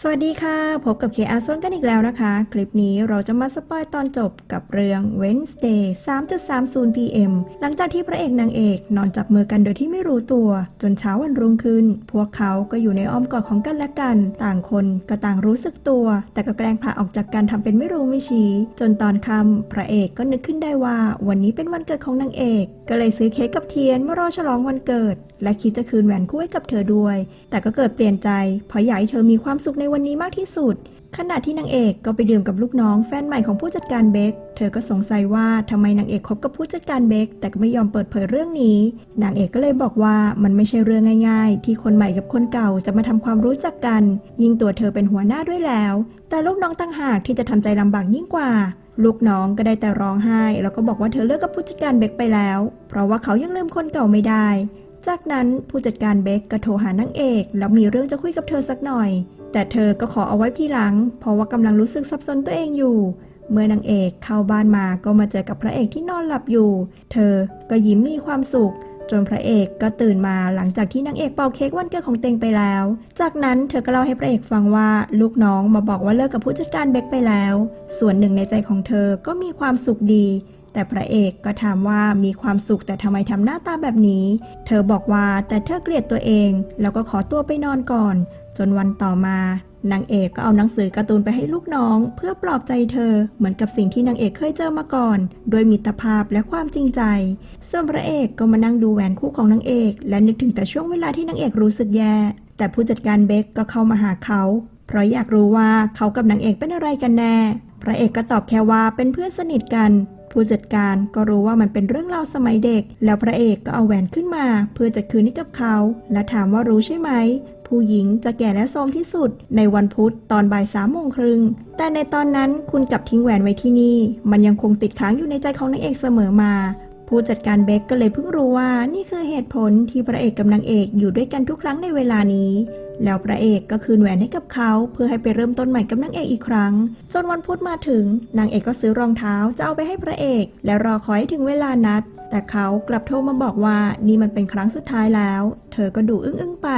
สวัสดีค่ะ พบกับเคอาซนกันอีกแล้วนะคะ คลิปนี้เราจะมาสปอยตอนจบกับเรื่อง Wednesday 3.30 PM หลังจากที่พระเอกนางเอกนอนจับมือกันโดยที่ไม่รู้ตัว จนเช้าวันรุ่งขึ้น พวกเขาก็อยู่ในอ้อมกอดของกันและกัน ต่างคนก็ต่างรู้สึกตัว แต่ก็แกล้งพาออกจากกันทำเป็นไม่รู้ไม่ชี้ จนตอนค่ำพระเอกก็นึกขึ้นได้ว่าวันนี้เป็นวันเกิดของนางเอก ก็เลยซื้อเค้กกับเทียนมารอฉลองวันเกิด และคิดจะคืนแหวนคู่ให้กับเธอด้วย แต่ก็เกิดเปลี่ยนใจเพราะอยากให้เธอมีความสุขในในวันนี้มากที่สุด ขณะที่นางเอกก็ไปดื่มกับลูกน้องแฟนใหม่ของผู้จัดการเบค เธอก็สงสัยว่าทำไมนางเอกคบกับผู้จัดการเบค แต่ก็ไม่ยอมเปิดเผยเรื่องนี้ นางเอกก็เลยบอกว่ามันไม่ใช่เรื่องง่าย ๆ ที่คนใหม่กับคนเก่าจะมาทำความรู้จักกัน ยิ่งตัวเธอเป็นหัวหน้าด้วยแล้ว แต่ลูกน้องต่างหากที่จะทำใจลำบากยิ่งกว่าลูกน้องก็ได้แต่ร้องไห้ แล้วก็บอกว่าเธอเลิกกับผู้จัดการเบคไปแล้ว เพราะว่าเขายังลืมคนเก่าไม่ได้ จากนั้นผู้จัดการเบคก็โทรหานางเอก แล้วมีเรื่องจะคุยกับเธอสักหน่อย แต่เธอก็ขอเอาไว้ที่หลัง เพราะว่ากำลังรู้สึกสับสนตัวเองอยู่ เมื่อนางเอกเข้าบ้านมาก็มาเจอกับพระเอกที่นอนหลับอยู่ เธอก็ยิ้มมีความสุข จนพระเอกก็ตื่นมาหลังจากที่นางเอกเป่าเค้กวันเกิดของเตงไปแล้ว จากนั้นเธอก็เล่าให้พระเอกฟังว่าลูกน้องมาบอกว่าเลิกกับผู้จัดการเบคไปแล้ว ส่วนหนึ่งในใจของเธอก็มีความสุขดีแต่พระเอกก็ถามว่ามีความสุขแต่ทำไมทำหน้าตาแบบนี้ เธอบอกว่าแต่เธอเกลียดตัวเอง แล้วก็ขอตัวไปนอนก่อน จนวันต่อมานางเอกก็เอาหนังสือการ์ตูนไปให้ลูกน้อง เพื่อปลอบใจเธอ เหมือนกับสิ่งที่นางเอกเคยเจอมาก่อน โดยมิตรภาพและความจริงใจ ส่วนพระเอกก็มานั่งดูแหวนคู่ของนางเอก และนึกถึงแต่ช่วงเวลาที่นางเอกรู้สึกแย่ แต่ผู้จัดการเบคก็เข้ามาหาเขา เพราะอยากรู้ว่าเขากับนางเอกเป็นอะไรกันแน่ พระเอกก็ตอบแค่ว่าเป็นเพื่อนสนิทกัน ผู้จัดการก็รู้ว่ามันเป็นเรื่องราวสมัยเด็ก แล้วพระเอกก็เอาแหวนขึ้นมา เพื่อจะคืนให้กับเขา และถามว่ารู้ใช่ไหม ผู้หญิงจะแก่และโทรมที่สุด ในวันพุธตอนบ่ายสามโมงครึ่งแต่ในตอนนั้นคุณกลับทิ้งแหวนไว้ที่นี่ มันยังคงติดค้างอยู่ในใจของนางเอกเสมอมาผู้จัดการเบคก็เลยเพิ่งรู้ว่านี่คือเหตุผลที่พระเอกกับนางเอกอยู่ด้วยกันทุกครั้งในเวลานี้ แล้วพระเอกก็คืนแหวนให้กับเขาเพื่อให้ไปเริ่มต้นใหม่กับนางเอกอีกครั้ง จนวันพุธมาถึงนางเอกก็ซื้อรองเท้าจะเอาไปให้พระเอก และรอคอยให้ถึงเวลานัด แต่เขากลับโทรมาบอกว่านี่มันเป็นครั้งสุดท้ายแล้ว เธอก็ดูอึ้งๆไป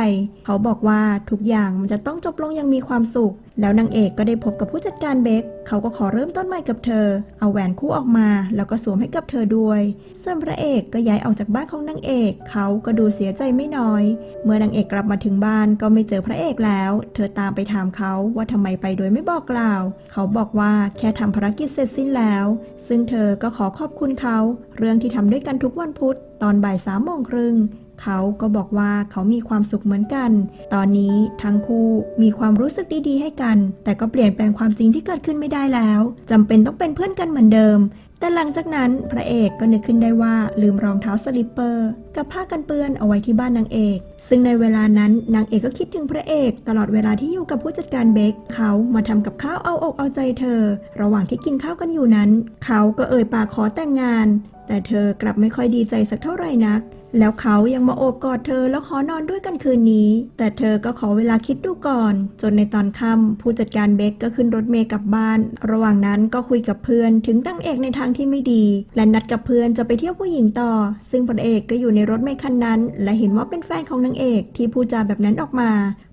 เขาบอกว่าทุกอย่างมันจะต้องจบลงอย่างมีความสุข แล้วนางเอกก็ได้พบกับผู้จัดการเบคเขาก็ขอเริ่มต้นใหม่กับเธอ เอาแหวนคู่ออกมา แล้วก็สวมให้กับเธอด้วย ส่วนพระเอกก็ย้ายออกจากบ้านของนางเอก เขาก็ดูเสียใจไม่น้อย เมื่อนางเอกกลับมาถึงบ้านก็ไม่เจอพระเอกแล้ว เธอตามไปถามเขาว่าทำไมไปโดยไม่บอกกล่าว เขาบอกว่าแค่ทำภารกิจเสร็จสิ้นแล้ว ซึ่งเธอก็ขอขอบคุณเขา เรื่องที่ทำด้วยกันทุกวันพุธตอนบ่ายสามโมงครึ่ง เขาก็บอกว่าเขามีความสุขเหมือนกัน ตอนนี้ทั้งคู่มีความรู้สึกดีๆ ให้กัน แต่ก็เปลี่ยนแปลงความจริงที่เกิดขึ้นไม่ได้แล้วจำเป็นต้องเป็นเพื่อนกันเหมือนเดิม แต่หลังจากนั้นพระเอกก็นึกขึ้นได้ว่าลืมรองเท้าสลิปเปอร์ กับผ้ากันเปื้อนเอาไว้ที่บ้านนางเอก ซึ่งในเวลานั้นนางเอกก็คิดถึงพระเอก ตลอดเวลาที่อยู่กับผู้จัดการเบคเขามาทำกับข้าวเอาอกเอาใจเธอ ระหว่างที่กินข้าวกันอยู่นั้น เขาก็เอ่ยปากขอแต่งงานแต่เธอกลับไม่ค่อยดีใจสักเท่าไหร่นัก แล้วเขายังมาโอบกอดเธอแล้วขอนอนด้วยกันคืนนี้ แต่เธอก็ขอเวลาคิดดูก่อน จนในตอนค่ำผู้จัดการเบคก็ขึ้นรถเมล์กลับบ้าน ระหว่างนั้นก็คุยกับเพื่อนถึงนางเอกในทางที่ไม่ดี และนัดกับเพื่อนจะไปเที่ยวผู้หญิงต่อ ซึ่งพระเอกก็อยู่ในรถเมล์คันนั้น และเห็นว่าเป็นแฟนของนางเอกที่พูดจาแบบนั้นออกมา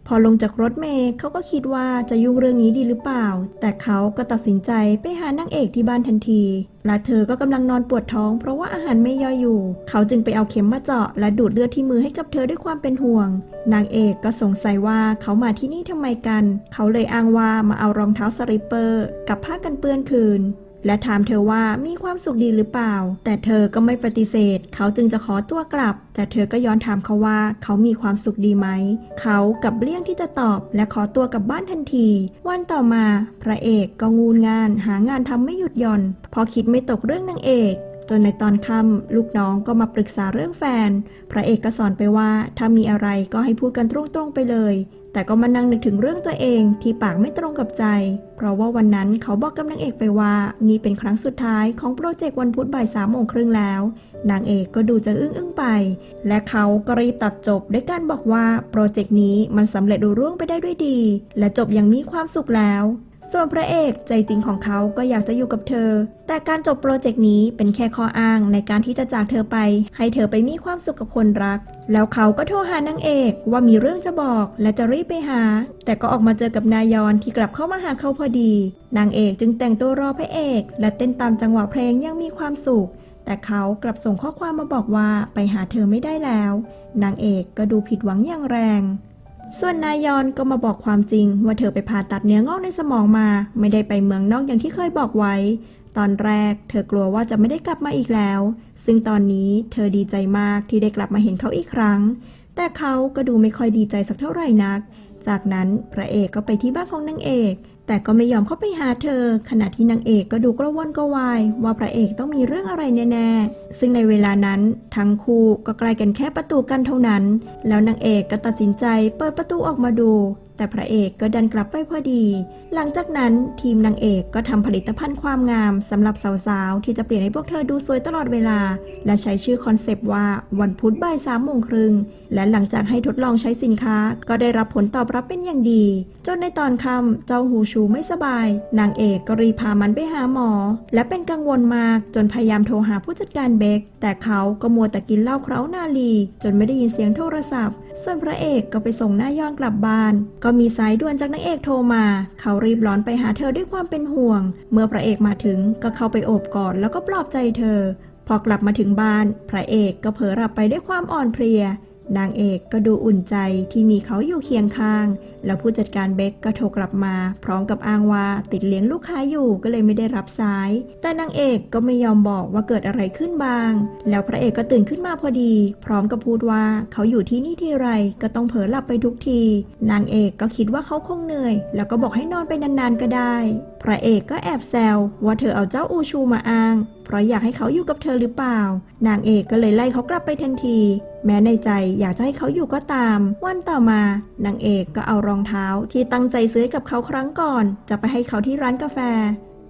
พอลงจากรถเมล์เขาก็คิดว่าจะยุ่งเรื่องนี้ดีหรือเปล่า แต่เขาก็ตัดสินใจไปหานางเอกที่บ้านทันที และเธอก็กำลังนอนปวดท้องเพราะว่าอาหารไม่ย่อยอยู่ เขาจึงไปเอาเข็มมาเจาะและดูดเลือดที่มือให้กับเธอด้วยความเป็นห่วง นางเอกก็สงสัยว่าเขามาที่นี่ทำไมกัน เขาเลยอ้างว่ามาเอารองเท้าสลิปเปอร์ กับผ้ากันเปื้อนคืน และถามเธอว่ามีความสุขดีหรือเปล่า แต่เธอก็ไม่ปฏิเสธ เขาจึงจะขอตัวกลับ แต่เธอก็ย้อนถามเขาว่าเขามีความสุขดีไหม เขากับเลี่ยงที่จะตอบ และขอตัวกลับบ้านทันที วันต่อมา พระเอกก็งูนงาน หางานทำไม่หยุดหย่อน พอคิดไม่ตกเรื่องนางเอก นในตอนค่ำลูกน้องก็มาปรึกษาเรื่องแฟน พระเอกก็สอนไปว่าถ้ามีอะไรก็ให้พูดกันตรงๆไปเลย แต่ก็มานั่งนึกถึงเรื่องตัวเองที่ปากไม่ตรงกับใจ เพราะว่าวันนั้นเขาบอกกับนางเอกไปว่า นี่เป็นครั้งสุดท้ายของโปรเจกต์วันพุธบ่ายสามโมงครึ่งแล้ว นางเอกก็ดูจะอึ้งอึ้งๆไป และเขาก็รีบตัดจบด้วยการบอกว่าโปรเจกต์นี้มันสำเร็จรุ่ร่วงไปได้ด้วยดี และจบอย่างมีความสุขแล้ว ส่วนพระเอกใจจริงของเขาก็อยากจะอยู่กับเธอ แต่การจบโปรเจกต์นี้เป็นแค่ข้ออ้างในการที่จะจากเธอไป ให้เธอไปมีความสุขกับคนรัก แล้วเขาก็โทรหานางเอกว่ามีเรื่องจะบอกและจะรีบไปหา แต่ก็ออกมาเจอกับนายอนที่กลับเข้ามาหาเขาพอดี นางเอกจึงแต่งตัวรอพระเอก และเต้นตามจังหวะเพลงยังมีความสุข แต่เขากลับส่งข้อความมาบอกว่าไปหาเธอไม่ได้แล้ว นางเอกก็ดูผิดหวังอย่างแรง ส่วนนายอนก็มาบอกความจริง ว่าเธอไปผ่าตัดเนื้องอกในสมองมา ไม่ได้ไปเมืองนอกอย่างที่เคยบอกไว้ ตอนแรก เธอกลัวว่าจะไม่ได้กลับมาอีกแล้ว ซึ่งตอนนี้เธอดีใจมากที่ได้กลับมาเห็นเขาอีกครั้ง แต่เขาก็ดูไม่ค่อยดีใจสักเท่าไหร่นัก จากนั้นพระเอกก็ไปที่บ้านของนางเอก แต่ก็ไม่ยอมเข้าไปหาเธอ ขณะที่นางเอกก็ดูกระวนกระวาย ว่าพระเอกต้องมีเรื่องอะไรแน่ๆ ซึ่งในเวลานั้น ทั้งคู่ก็ใกล้กันแค่ประตูกันเท่านั้น แล้วนางเอกก็ตัดสินใจเปิดประตูออกมาดูแต่พระเอกก็ดันกลับไปพอดี หลังจากนั้นทีมนางเอกก็ทำผลิตภัณฑ์ความงามสำหรับสาวๆ ที่จะเปลี่ยนให้พวกเธอดูสวยตลอดเวลา และใช้ชื่อคอนเซปต์ว่าวันพุธบ่ายสามโมงครึ่ง และหลังจากให้ทดลองใช้สินค้า ก็ได้รับผลตอบรับเป็นอย่างดี จนในตอนค่ำเจ้าหูชูไม่สบาย นางเอกก็รีพามันไปหาหมอ และเป็นกังวลมากจนพยายามโทรหาผู้จัดการเบคแต่เขาก็มัวแต่กินเหล้าเคล้านาลี จนไม่ได้ยินเสียงโทรศัพท์ ส่วนพระเอกก็ไปส่งหน้าย้อนกลับบ้าน ก็มีสายด่วนจากนางเอกโทรมา เขารีบร้อนไปหาเธอด้วยความเป็นห่วง เมื่อพระเอกมาถึงก็เข้าไปโอบกอดแล้วก็ปลอบใจเธอ พอกลับมาถึงบ้าน พระเอกก็เผลอหลับไปด้วยความอ่อนเพลีย นางเอกก็ดูอุ่นใจที่มีเขาอยู่เคียงข้าง แล้วผู้จัดการเบคก็โทรกลับมา พร้อมกับอ้างว่าติดเลี้ยงลูกค้าอยู่ก็เลยไม่ได้รับสาย แต่นางเอกก็ไม่ยอมบอกว่าเกิดอะไรขึ้นบ้าง แล้วพระเอกก็ตื่นขึ้นมาพอดี พร้อมกับพูดว่าเขาอยู่ที่นี่ทีไรก็ต้องเผลอหลับไปทุกที นางเอกก็คิดว่าเขาคงเหนื่อย แล้วก็บอกให้นอนไปนานๆก็ได้ พระเอกก็แอบแซวว่าเธอเอาเจ้าอูชูมาอ้าง เพราะอยากให้เขาอยู่กับเธอหรือเปล่า นางเอกก็เลยไล่เขากลับไปทันที แม้ในใจอยากจะให้เขาอยู่ก็ตาม วันต่อมานางเอกก็เอารองเท้าที่ตั้งใจซื้อกับเขาครั้งก่อน จะไปให้เขาที่ร้านกาแฟ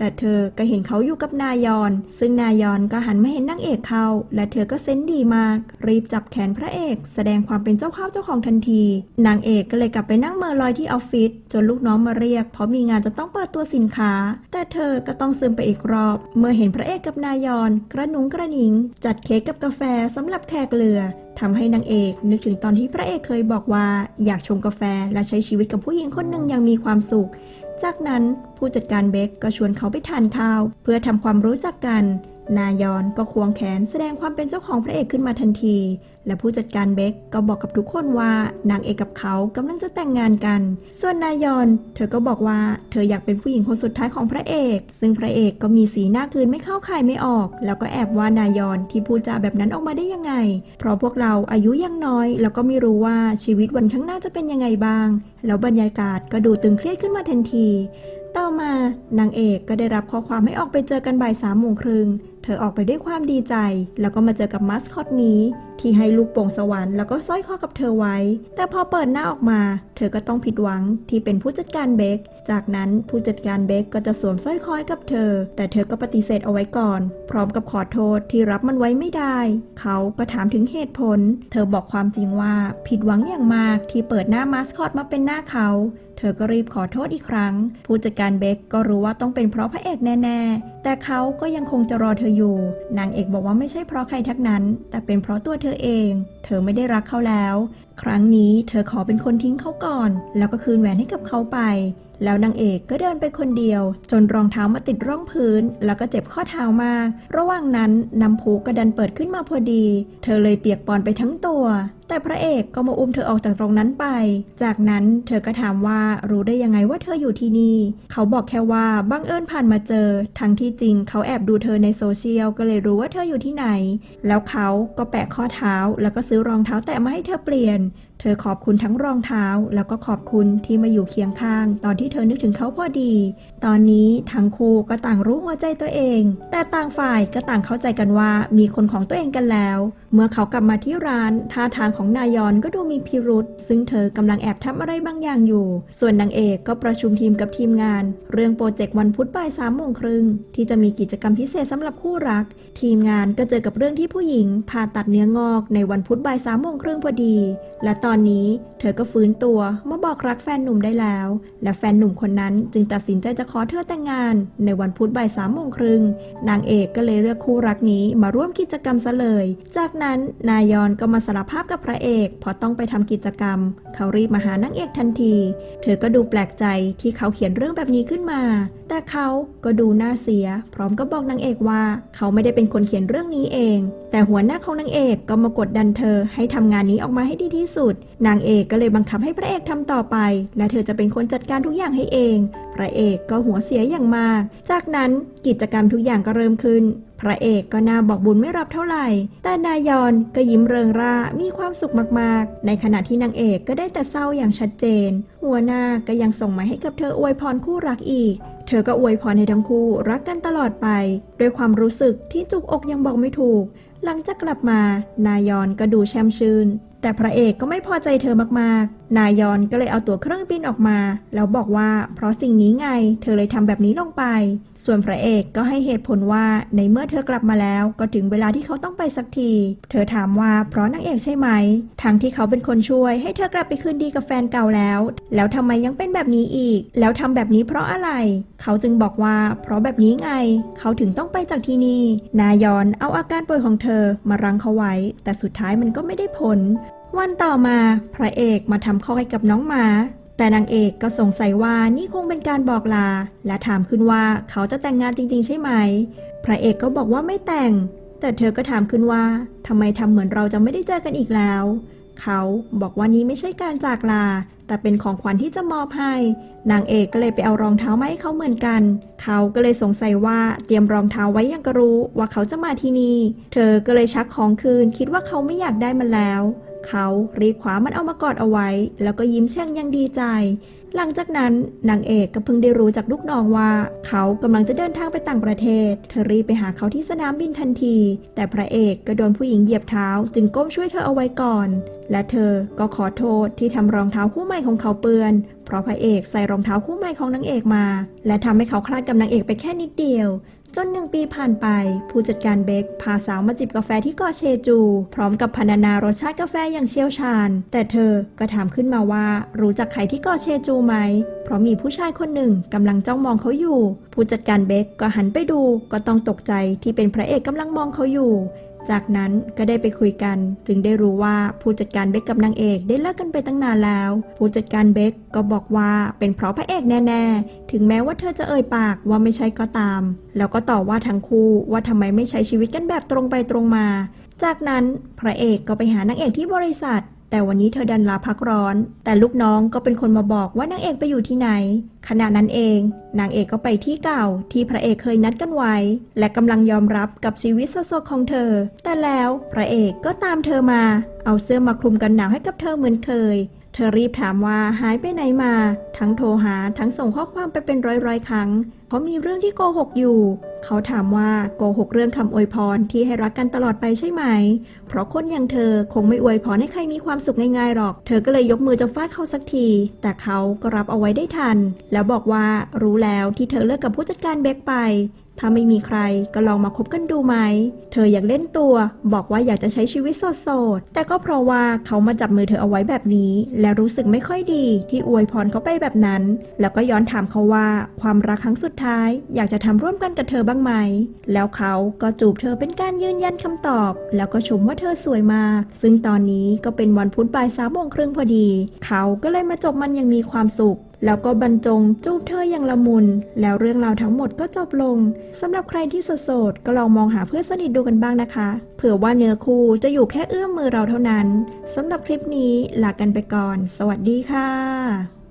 แต่เธอก็เห็นเขาอยู่กับนายอน ซึ่งนายอนก็หันมาเห็นนางเอกเขา และเธอก็เซนดีมาก รีบจับแขนพระเอก แสดงความเป็นเจ้าข้าวเจ้าของทันที นางเอกก็เลยกลับไปนั่งเมอลอยที่ออฟฟิศจนลูกน้องมาเรียก เพราะมีงานจะต้องเปิดตัวสินค้า แต่เธอก็ต้องซึมไปอีกรอบ เมื่อเห็นพระเอกกับนายอน กระหนุงกระหนิง จัดเค้กกับกาแฟสำหรับแขกเรือทำให้นางเอกนึกถึงตอนที่พระเอกเคยบอกว่า อยากชงกาแฟและใช้ชีวิตกับผู้หญิงคนหนึ่งอยังมีความสุข จากนั้นผู้จัดการเบคก็ชวนเขาไปทานข้าว เพื่อทำความรู้จักกัน นายอนก็ควงแขนแสดงความเป็นเจ้าของพระเอกขึ้นมาทันที และผู้จัดการเบคก็บอกกับทุกคนว่านางเอกกับเขากำลังจะแต่งงานกัน ส่วนนายอน เธอก็บอกว่าเธออยากเป็นผู้หญิงคนสุดท้ายของพระเอก ซึ่งพระเอกก็มีสีหน้าคืนไม่เข้าใครไม่ออก แล้วก็แอบว่านายอนที่พูดจาแบบนั้นออกมาได้ยังไง เพราะพวกเราอายุยังน้อย แล้วก็ไม่รู้ว่าชีวิตวันข้างหน้าจะเป็นยังไงบ้าง แล้วบรรยากาศก็ดูตึงเครียดขึ้นมาทันที ต่อมานางเอกก็ได้รับข้อความให้ออกไปเจอกันบ่ายสามโมงครึ่ง เธอออกไปด้วยความดีใจ แล้วก็มาเจอกับมัสคอตนี้ ที่ให้ลูกโป่งสวรรค์แล้วก็สร้อยคอกับเธอไว้ แต่พอเปิดหน้าออกมา เธอก็ต้องผิดหวังที่เป็นผู้จัดการเบค จากนั้นผู้จัดการเบคก็จะสวมสร้อยคอให้กับเธอ แต่เธอก็ปฏิเสธเอาไว้ก่อน พร้อมกับขอโทษที่รับมันไว้ไม่ได้ เขาก็ถามถึงเหตุผล เธอบอกความจริงว่าผิดหวังอย่างมากที่เปิดหน้ามาสคอตมาเป็นหน้าเขาเธอก็รีบขอโทษอีกครั้ง ผู้จัดการเบคก็รู้ว่าต้องเป็นเพราะพระเอกแน่ ๆ แต่เขาก็ยังคงจะรอเธออยู่ นางเอกบอกว่าไม่ใช่เพราะใครทั้งนั้น แต่เป็นเพราะตัวเธอเองเธอไม่ได้รักเขาแล้ว ครั้งนี้เธอขอเป็นคนทิ้งเขาก่อน แล้วก็คืนแหวนให้กับเขาไป แล้วนางเอกก็เดินไปคนเดียว จนรองเท้ามาติดร่องพื้น แล้วก็เจ็บข้อเท้ามาก ระหว่างนั้นน้ำพุก็ดันเปิดขึ้นมาพอดี เธอเลยเปียกปอนไปทั้งตัว แต่พระเอกก็มาอุ้มเธอออกจากตรงนั้นไป จากนั้นเธอก็ถามว่ารู้ได้ยังไงว่าเธออยู่ที่นี่ เขาบอกแค่ว่าบังเอิญผ่านมาเจอ ทั้งที่จริงเขาแอบดูเธอในโซเชียลก็เลยรู้ว่าเธออยู่ที่ไหน แล้วเขาก็แปะข้อเท้าแล้วก็ซอรองเท้าแตะมาให้เธอเปลี่ยน เธอขอบคุณทั้งรองเท้า แล้วก็ขอบคุณที่มาอยู่เคียงข้าง ตอนที่เธอนึกถึงเขาพอดี ตอนนี้ทั้งคู่ก็ต่างรู้หัวใจตัวเอง แต่ต่างฝ่ายก็ต่างเข้าใจกันว่ามีคนของตัวเองกันแล้ว เมื่อเขากลับมาที่ร้าน ท่าทางของนายอนก็ดูมีพิรุษซึ่งเธอกำลังแอบทำอะไรบางอย่างอยู่ ส่วนนางเอกก็ประชุมทีมกับทีมงาน เรื่องโปรเจกต์วันพุธบ่ายสามโมงครึ่งที่จะมีกิจกรรมพิเศษสำหรับคู่รัก ทีมงานก็เจอกับเรื่องที่ผู้หญิงผ่าตัดเนื้องอกในวันพุธบ่ายสามโมงครึ่งพอดี และตอนนี้เธอก็ฟื้นตัวมาบอกรักแฟนหนุ่มได้แล้ว และแฟนหนุ่มคนนั้นจึงตัดสินใจจะขอเธอแต่งงาน ในวันพุธบ่ายสามโมงครึ่งนางเอกก็เลยเลือกคู่รักนี้มาร่วมกิจกรรมซะเลย จากนั้น นายอนก็มาสารภาพกับพระเอกเพราะต้องไปทำกิจกรรม เขารีบมาหานางเอกทันที เธอก็ดูแปลกใจที่เขาเขียนเรื่องแบบนี้ขึ้นมา แต่เขาก็ดูน่าเสีย พร้อมก็บอกนางเอกว่า เขาไม่ได้เป็นคนเขียนเรื่องนี้เอง แต่หัวหน้าของนางเอกก็มากดดันเธอให้ทำงานนี้ออกมาให้ดีที่สุด นางเอกก็เลยบังคับให้พระเอกทำต่อไป และเธอจะเป็นคนจัดการทุกอย่างให้เอง พระเอกก็หัวเสียอย่างมาก จากนั้นกิจกรรมทุกอย่างก็เริ่มขึ้น พระเอกก็น่าบอกบุญไม่รับเท่าไหร่ แต่นายอนก็ยิ้มเริงร่ามีความสุขมากๆ ในขณะที่นางเอกก็ได้แต่เศร้าอย่างชัดเจน หัวหน้าก็ยังส่งมาให้กับเธออวยพรคู่รักอีก เธอก็อวยพรให้ทั้งคู่รักกันตลอดไป ด้วยความรู้สึกที่จุกอกยังบอกไม่ถูก หลังจากกลับมา นายอนก็ดูแช่มชื่นแต่พระเอกก็ไม่พอใจเธอมากๆ นายอนก็เลยเอาตั๋วเครื่องบินออกมา แล้วบอกว่าเพราะสิ่งนี้ไง เธอเลยทำแบบนี้ลงไป ส่วนพระเอกก็ให้เหตุผลว่าในเมื่อเธอกลับมาแล้วก็ถึงเวลาที่เขาต้องไปสักที เธอถามว่าเพราะนางเอกใช่ไหมทั้งที่เขาเป็นคนช่วย ให้เธอกลับไปคืนดีกับแฟนเก่าแล้ว แล้วทำไมยังเป็นแบบนี้อีก แล้วทำแบบนี้เพราะอะไร เขาจึงบอกว่า เพราะแบบนี้ไง เขาถึงต้องไปจากที่นี่ นายอนเอาอาการป่วยของเธอมารังเขาไว้ แต่สุดท้ายมันก็ไม่ได้ผล วันต่อมาพระเอกมาทำข้อให้กับน้องหมา แต่นางเอกก็สงสัยว่านี่คงเป็นการบอกลา และถามขึ้นว่าเขาจะแต่งงานจริง ๆ ใช่ไหม พระเอกก็บอกว่าไม่แต่ง แต่เธอก็ถามขึ้นว่าทำไมทำเหมือนเราจะไม่ได้เจอกันอีกแล้ว เขาบอกว่านี้ไม่ใช่การจากลา แต่เป็นของขวัญที่จะมอบให้ นางเอกก็เลยไปเอารองเท้ามาให้เขาเหมือนกัน เขาก็เลยสงสัยว่าเตรียมรองเท้าไว้ยังก็รู้ว่าเขาจะมาที่นี่ เธอก็เลยชักของคืน คิดว่าเขาไม่อยากได้มันแล้ว เขารีบคว้ามันเอามากอดเอาไว้ แล้วก็ยิ้มแช่งยังดีใจ หลังจากนั้นนางเอกก็เพิ่งได้รู้จากลูกน้องว่า เขากำลังจะเดินทางไปต่างประเทศ เธอรีบไปหาเขาที่สนามบินทันที แต่พระเอกก็โดนผู้หญิงเหยียบเท้า จึงก้มช่วยเธอเอาไว้ก่อน และเธอก็ขอโทษที่ทำรองเท้าคู่ใหม่ของเขาเปื้อน เพราะพระเอกใส่รองเท้าคู่ใหม่ของนางเอกมา และทำให้เขาคลาดกับนางเอกไปแค่นิดเดียว จนหนึ่งปีผ่านไป ผู้จัดการเบคพาสาวมาจิบกาแฟที่เกาะเชจู พร้อมกับพรรณนารสชาติกาแฟอย่างเชี่ยวชาญ แต่เธอก็ถามขึ้นมาว่า รู้จักใครที่เกาะเชจูไหม เพราะมีผู้ชายคนหนึ่งกำลังจ้องมองเขาอยู่ ผู้จัดการเบคก็หันไปดูก็ต้องตกใจที่เป็นพระเอกกำลังมองเขาอยู่ จากนั้นก็ได้ไปคุยกันจึงได้รู้ว่าผู้จัดการเบคกับนางเอกได้เลิกกันไปตั้งนานแล้ว ผู้จัดการเบคก็บอกว่าเป็นเพราะพระเอกแน่ ๆ ถึงแม้ว่าเธอจะเอ่ยปากว่าไม่ใช่ก็ตาม แล้วก็ต่อว่าทั้งคู่ว่าทำไมไม่ใช้ชีวิตกันแบบตรงไปตรงมา จากนั้นพระเอกก็ไปหานางเอกที่บริษัท แต่วันนี้เธอดันลาพักร้อน แต่ลูกน้องก็เป็นคนมาบอกว่านางเอกไปอยู่ที่ไหน ขณะนั้นเอง นางเอกก็ไปที่เก่าที่พระเอกเคยนัดกันไว้ และกำลังยอมรับกับชีวิตโซๆของเธอ แต่แล้วพระเอกก็ตามเธอมา เอาเสื้อมาคลุมกันหนาวให้กับเธอเหมือนเคยเธอรีบถามว่าหายไปไหนมา ทั้งโทรหาทั้งส่งข้อความไปเป็นร้อยๆ ครั้ง ราะมีเรื่องที่โกหกอยู่ เขาถามว่าโกหกเรื่องคำอวยพรที่ให้รักกันตลอดไปใช่ไหม เพราะคนอย่างเธอคงไม่อวยพรให้ใครมีความสุขง่ายๆหรอก เธอก็เลยยกมือจะฟาดเขาสักที แต่เขาก็รับเอาไว้ได้ทัน แล้วบอกว่ารู้แล้วที่เธอเลิกกับผู้จัดการเบคไปถ้าไม่มีใครก็ลองมาคบกันดูไหม เธออยากเล่นตัว บอกว่าอยากจะใช้ชีวิตโสดๆ แต่ก็เพราะว่าเขามาจับมือเธอเอาไว้แบบนี้ และรู้สึกไม่ค่อยดีที่อวยพรเขาไปแบบนั้น แล้วก็ย้อนถามเขาว่าความรักครั้งสุดท้ายอยากจะทำร่วมกันกับเธอบ้างไหม แล้วเขาก็จูบเธอเป็นการยืนยันคำตอบ แล้วก็ชมว่าเธอสวยมาก ซึ่งตอนนี้ก็เป็นวันพุธบ่ายสามโมงครึ่งพอดี เขาก็เลยมาจบมันอย่างมีความสุขแล้วก็บรรจงจูบเธออย่างละมุน แล้วเรื่องราวทั้งหมดก็จบลงสำหรับใครที่โสดๆก็ลองมองหาเพื่อนสนิทดูกันบ้างนะคะ เผื่อว่าเนื้อคู่จะอยู่แค่เอื้อมมือเราเท่านั้นสำหรับคลิปนี้ลากันไปก่อน สวัสดีค่ะ